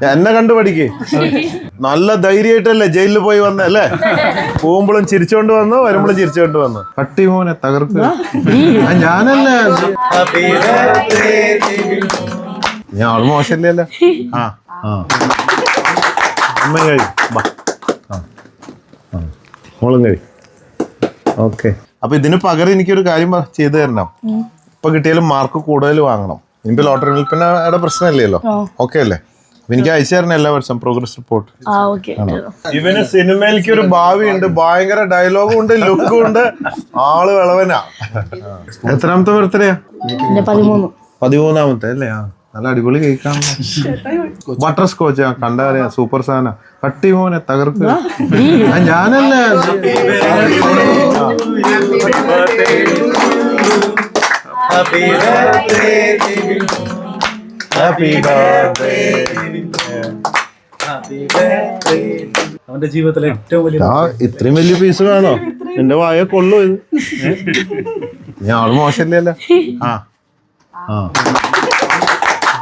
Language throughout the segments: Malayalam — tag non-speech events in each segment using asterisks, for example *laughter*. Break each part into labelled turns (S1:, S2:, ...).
S1: എന്നെ കണ്ടു പഠിക്ക്. നല്ല ധൈര്യമായിട്ടല്ലേ ജയിലിൽ പോയി വന്നല്ലേ പോകുമ്പോഴും ചിരിച്ചോണ്ട് വന്നു വരുമ്പോഴും ചിരിച്ചോണ്ട് വന്നു. പട്ടി മോനെ തകർക്ക് ആ, ഞാനല്ലേ? ഞാൻ ആൾ മോശമില്ലല്ലോ. ആ ആ. അമ്മ കഴി. മോളും കഴി. ഓക്കെ. അപ്പൊ ഇതിന് പകരം എനിക്കൊരു കാര്യം ചെയ്തു തരണം. ഇപ്പൊ കിട്ടിയാലും മാർക്ക് കൂടുതൽ വാങ്ങണം. ഇനിയിപ്പോ ലോട്ടറി വിൽപ്പനയുടെ പ്രശ്നമില്ലല്ലോ. ഓക്കെ അല്ലേ? എനിക്ക് അയച്ചു തരണം എല്ലാ വർഷം പ്രോഗ്രസ് റിപ്പോർട്ട്
S2: ആ ഓക്കെ
S1: ഇവന് സിനിമയിലേക്ക് ഒരു ഭാവിയുണ്ട്. ഭയങ്കര ഡയലോഗും ഉണ്ട് ലുക്കും ഉണ്ട്. ആൾ വിളവനാ. എത്രാമത്തെ ബർത്ത്ഡേ
S2: എന്റെ പതിമൂന്ന്.
S1: പതിമൂന്നാമത്തെ അല്ലേ? ആ നല്ല അടിപൊളി കേൾക്കാൻ ബട്ടർ സ്കോച്ച് ആ കണ്ടാ അറിയാം. സൂപ്പർ സാധന. കട്ടി മോനെ തകർക്ക്. Happy ഞാനല്ലേ? To ബർത്ത്ഡേ
S3: അവന്റെ ജീവിതത്തിലെ ഏറ്റവും വലിയ
S1: ആ ഇത്രയും വലിയ പീസ് വേണോ? എന്റെ വായ കൊള്ളു ഇത്. ഞാൻ ആൾ മോശമില്ലല്ലോ. ആ. ആ.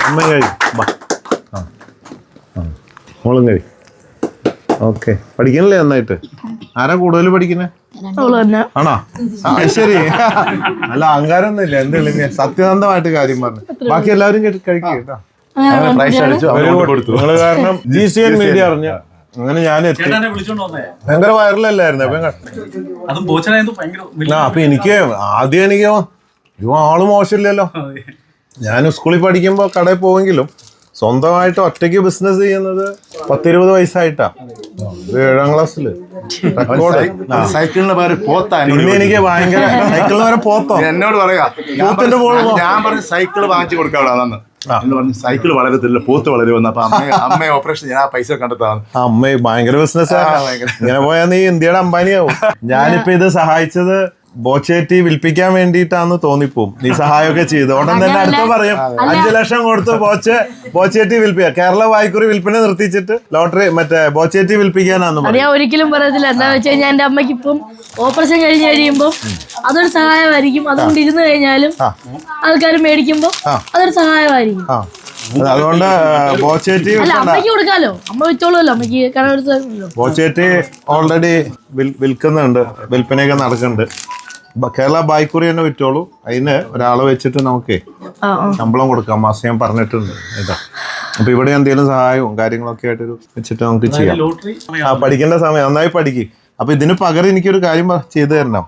S1: അമ്മ കഴി. മോളും കഴി. ഓക്കെ. പഠിക്കണല്ലേ നന്നായിട്ട്? ആരാ കൂടുതൽ പഠിക്കുന്നേ ആണോ? ശരി. അല്ല അഹങ്കാരമൊന്നും ഇല്ല എന്തെങ്കിലും സത്യസന്ധമായിട്ട് കാര്യം പറഞ്ഞു. ബാക്കി എല്ലാവരും കഴിക്കും കഴിക്കുക കേട്ടോ.
S4: പ്രൈസ് അടിച്ചു. അവരോട്
S1: കാരണം ജി സി എൻ മീഡിയ അറിഞ്ഞ. അങ്ങനെ ഞാൻ എത്തി. ഭയങ്കര വൈറലല്ലായിരുന്നു അപ്പൊ എനിക്ക് ആദ്യം എനിക്ക് ഇവ ആൾ മോശമില്ലല്ലോ. ഞാൻ സ്കൂളിൽ പഠിക്കുമ്പോ കടയിൽ പോവെങ്കിലും സ്വന്തമായിട്ട് ഒറ്റയ്ക്ക് ബിസിനസ് ചെയ്യുന്നത് പത്തിരുപത് വയസ്സായിട്ടാ. ഏഴാം ആ.
S4: സൈക്കിളിന് പേര് പോത്താണ്
S1: പിന്നെ എനിക്ക് ഭയങ്കര സൈക്കിളിന് പേര് പോത്തോ?
S4: എന്നോട് പറയാ ഞാൻ
S1: പോത്തിന്റെ
S4: പറഞ്ഞു- ഞാൻ പറഞ്ഞു സൈക്കിൾ വാങ്ങിച്ചു കൊടുക്കാവിടെ അന്ന് എന്ന് പറഞ്ഞു സൈക്കിൾ വളരത്തില്ല പോത്ത് വളരെ അപ്പൊ അമ്മ അമ്മയെ ഓപ്പറേഷൻ ഞാൻ ആ പൈസ കണ്ടെത്താന്ന്.
S1: ആ, അമ്മ ഭയങ്കര ബിസിനസ്. ഇങ്ങനെ പോയാൽ നീ ഇന്ത്യയുടെ അംബാനിയാവും. ഞാനിപ്പോ ഇത് സഹായിച്ചത് ബോച്ചേറ്റി വിൽപ്പിക്കാൻ വേണ്ടിയിട്ടാന്ന് തോന്നിപ്പോവും. നീ സഹായമൊക്കെ ചെയ്തു. ഉടൻ തന്നെ അടുത്ത പറയും. അഞ്ചു ലക്ഷം കൊടുത്ത് ബോച്ചെ ബോച്ചേറ്റി വിൽപ്പിക്കുക കേരള വായ്ക്കുറി വിൽപ്പന നിർത്തിച്ചിട്ട് ലോട്ടറി മറ്റേ ബോച്ചേറ്റി വിൽപ്പിക്കാനാന്ന്
S2: അത്
S1: പറയും.
S2: ഞാൻ ഒരിക്കലും പറയത്തില്ല. എന്താ വെച്ച് കഴിഞ്ഞാൽ എന്റെ അമ്മയ്ക്ക് ഇപ്പം ഓപ്പറേഷൻ കഴിഞ്ഞ് കഴിയുമ്പോൾ അതൊരു സഹായമായിരിക്കും. അതുകൊണ്ട് ഇരുന്ന് കഴിഞ്ഞാലും ആൾക്കാർ മേടിക്കുമ്പോൾ അതൊരു സഹായമായിരിക്കും.
S1: അതുകൊണ്ട് ബോച്ചേറ്റി
S2: അല്ല അമ്മയ്ക്ക് കൊടുക്കാലോ. അമ്മ വിറ്റോളൂല്ലോ അമ്മയ്ക്ക് കടമെടുത്തല്ലോ
S1: ബോച്ചേറ്റി ഓൾറെഡി വിൽക്കുന്നുണ്ട്. വിൽപ്പനയൊക്കെ നടക്കുന്നുണ്ട്. കേരള ബായ്ക്കുറി തന്നെ വിറ്റോളൂ. അതിന് ഒരാളെ വെച്ചിട്ട് നമുക്ക് ശമ്പളം കൊടുക്കാം. മാസം ഞാൻ പറഞ്ഞിട്ടുണ്ട്. കേട്ടോ അപ്പൊ ഇവിടെ എന്തെങ്കിലും സഹായവും കാര്യങ്ങളൊക്കെ ആയിട്ട് വെച്ചിട്ട് നമുക്ക് ചെയ്യാം.
S3: ലോട്ടറി
S1: ആ പഠിക്കേണ്ട സമയം. നന്നായി പഠിക്കും. അപ്പൊ ഇതിന് പകരം എനിക്കൊരു കാര്യം ചെയ്തു തരണം.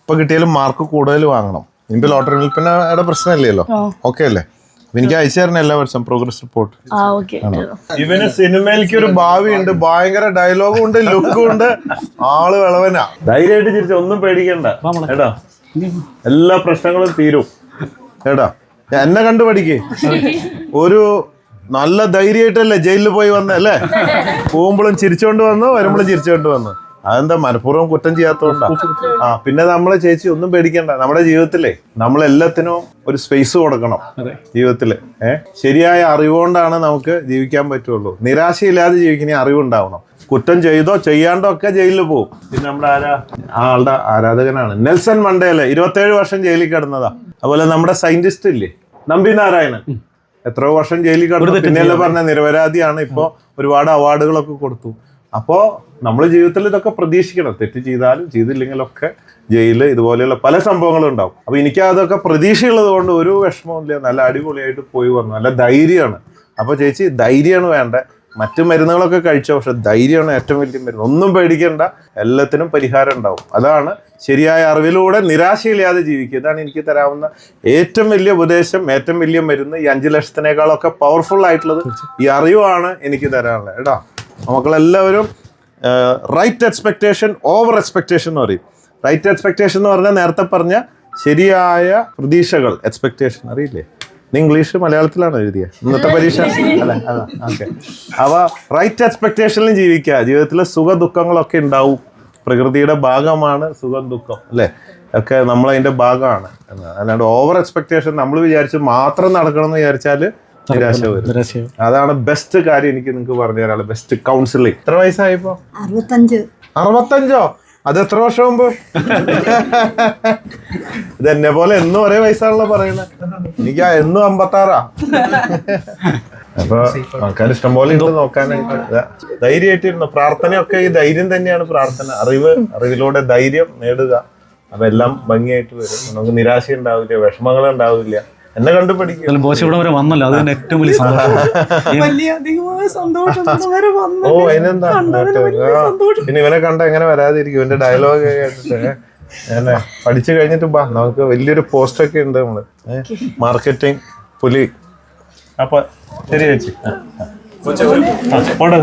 S1: ഇപ്പൊ കിട്ടിയാലും മാർക്ക് കൂടുതൽ വാങ്ങണം. ഇനിയിപ്പോ ലോട്ടറി വിൽപ്പനയുടെ പ്രശ്നമില്ലല്ലോ. ഓക്കെ അല്ലേ? എനിക്ക് അയച്ചു തരണം എല്ലാ വർഷം പ്രോഗ്രസ് റിപ്പോർട്ട്
S2: ആ ഓക്കെ
S1: ഇവന് സിനിമയിലേക്ക് ഒരു ഭാവി ഉണ്ട് ഭയങ്കര ഡയലോഗും ഉണ്ട് ലുക്കും ഉണ്ട്. ആൾ വിളവനാ. ധൈര്യമായിട്ട് ചിരിച്ച ഒന്നും പേടിക്കണ്ട. കേട്ടാ എല്ലാ പ്രശ്നങ്ങളും തീരും. കേട്ടോ എന്നെ കണ്ടു പഠിക്കേ. ഒരു നല്ല ധൈര്യമായിട്ടല്ലേ ജയിലിൽ പോയി വന്നല്ലേ *laughs* പോകുമ്പോഴും ചിരിച്ചോണ്ട് വന്നു വരുമ്പോഴും ചിരിച്ചോണ്ട് വന്നു. അതെന്താ മനഃപൂർവം കുറ്റം ചെയ്യാത്തോണ്ടാ? ആ പിന്നെ നമ്മളെ ചേച്ചി ഒന്നും പേടിക്കണ്ട. നമ്മുടെ ജീവിതത്തിലെ നമ്മൾ എല്ലാത്തിനും ഒരു സ്പേസ് കൊടുക്കണം. ജീവിതത്തിൽ. ഏഹ് ശരിയായ അറിവുകൊണ്ടാണ് നമുക്ക് ജീവിക്കാൻ പറ്റുള്ളൂ. നിരാശയില്ലാതെ ജീവിക്കുന്ന അറിവുണ്ടാവണം. കുറ്റം ചെയ്തോ ചെയ്യാണ്ടോ ഒക്കെ ജയിലിൽ പോകും പിന്നെ നമ്മുടെ ആരാ? ആളുടെ ആരാധകനാണ്. നെൽസൺ മണ്ടേല ഇരുപത്തേഴ് വർഷം ജയിലിൽ കിടന്നതാ. അതുപോലെ നമ്മുടെ സയന്റിസ്റ്റ് ഇല്ലേ? നമ്പി നാരായണൻ. എത്രയോ വർഷം ജയിലിൽ കിടന്നു. പിന്നെയല്ലേ പറഞ്ഞ നിരപരാധിയാണ് ഇപ്പോ ഒരുപാട് അവാർഡുകളൊക്കെ കൊടുത്തു. അപ്പോ നമ്മൾ ജീവിതത്തിൽ ഇതൊക്കെ പ്രതീക്ഷിക്കണം. തെറ്റ് ചെയ്താലും ചെയ്തില്ലെങ്കിലൊക്കെ ജയിൽ ഇതുപോലെയുള്ള പല സംഭവങ്ങളും ഉണ്ടാവും. അപ്പൊ എനിക്ക് അതൊക്കെ പ്രതീക്ഷയുള്ളത് കൊണ്ട് ഒരു വിഷമവും ഇല്ല. നല്ല അടിപൊളിയായിട്ട് പോയി വന്നു. നല്ല ധൈര്യമാണ്. അപ്പൊ ചേച്ചി ധൈര്യമാണ് വേണ്ട? മറ്റു മരുന്നുകളൊക്കെ കഴിച്ചോ? പക്ഷെ ധൈര്യമാണ് ഏറ്റവും വലിയ മരുന്ന്. ഒന്നും പേടിക്കേണ്ട. എല്ലാത്തിനും പരിഹാരം ഉണ്ടാവും. അതാണ് ശരിയായ അറിവിലൂടെ നിരാശയില്ലാതെ ജീവിക്കുക. ഇതാണ് എനിക്ക് തരാവുന്ന ഏറ്റവും വലിയ ഉപദേശം ഏറ്റവും വലിയ മരുന്ന്. ഈ അഞ്ചു ലക്ഷത്തിനേക്കാളൊക്കെ പവർഫുൾ ആയിട്ടുള്ളത് ഈ അറിവാണ് എനിക്ക് തരാനുള്ളത്. കേട്ടോ? മക്കളെല്ലാവരും റൈറ്റ് എക്സ്പെക്റ്റേഷൻ ഓവർ എക്സ്പെക്റ്റേഷൻ എന്ന് പറയും. റൈറ്റ് എക്സ്പെക്റ്റേഷൻ എന്ന് പറഞ്ഞാൽ നേരത്തെ പറഞ്ഞ ശരിയായ പ്രതീക്ഷകൾ എക്സ്പെക്റ്റേഷൻ അറിയില്ലേ? ഇംഗ്ലീഷ് മലയാളത്തിലാണ് എഴുതിയ. ഇന്നത്തെ പരീക്ഷ. അല്ല? ഓക്കെ. അവ റൈറ്റ് എക്സ്പെക്ടേഷനിലും ജീവിക്കുക. ജീവിതത്തിൽ സുഖ ദുഃഖങ്ങളൊക്കെ ഉണ്ടാവും. പ്രകൃതിയുടെ ഭാഗമാണ് സുഖം ദുഃഖം അല്ലേ? ഒക്കെ നമ്മളതിന്റെ ഭാഗമാണ്. അല്ലാണ്ട് ഓവർ എക്സ്പെക്റ്റേഷൻ നമ്മൾ വിചാരിച്ച് മാത്രം നടക്കണം എന്ന് വിചാരിച്ചാൽ അതാണ് ബെസ്റ്റ് കാര്യം എനിക്ക് നിങ്ങൾക്ക് പറഞ്ഞു തരാനുള്ള ബെസ്റ്റ് കൗൺസിലിംഗ് എത്ര വയസ്സായിപ്പോ?
S5: അറുപത്തഞ്ച്.
S1: അറുപത്തഞ്ചോ? അത് എത്ര വർഷം മുമ്പ്? ഇത് എന്നെ പോലെ എന്നും ഒരേ വയസ്സാണല്ലോ പറയുന്നത്. എനിക്ക് ആ എന്നും അമ്പത്താറാ. അപ്പൊ ആൾക്കാർ ഇഷ്ടംപോലെ ഉണ്ട് നോക്കാനായിട്ട്. ധൈര്യമായിട്ടിരുന്നു. പ്രാർത്ഥനയൊക്കെ ഈ ധൈര്യം തന്നെയാണ് പ്രാർത്ഥന. അറിവ് അറിവിലൂടെ ധൈര്യം നേടുക. അപ്പൊ എല്ലാം ഭംഗിയായിട്ട് വരും. നമുക്ക് നിരാശ ഉണ്ടാവില്ല വിഷമങ്ങൾ ഉണ്ടാവില്ല എന്നെ കണ്ടു
S3: എന്നാലും ബോച്ച ഇവിടെ വരെ വന്നല്ലോ. അത് ഏറ്റവും വലിയ സന്തോഷം.
S1: ഓ അതിനെന്താ? ആ, പിന്നെ ഇവനെ കണ്ട എങ്ങനെ വരാതിരിക്കും. ഇവന്റെ ഡയലോഗ് കേട്ടിട്ട്. ഞാൻ പഠിച്ചു കഴിഞ്ഞിട്ട് ബാ നമുക്ക് വലിയൊരു പോസ്റ്റ് ഒക്കെ ഉണ്ട് നമ്മൾ. മാർക്കറ്റിംഗ് പുലി. അപ്പൊ ശരി ചേച്ചി. പോട്ടെ,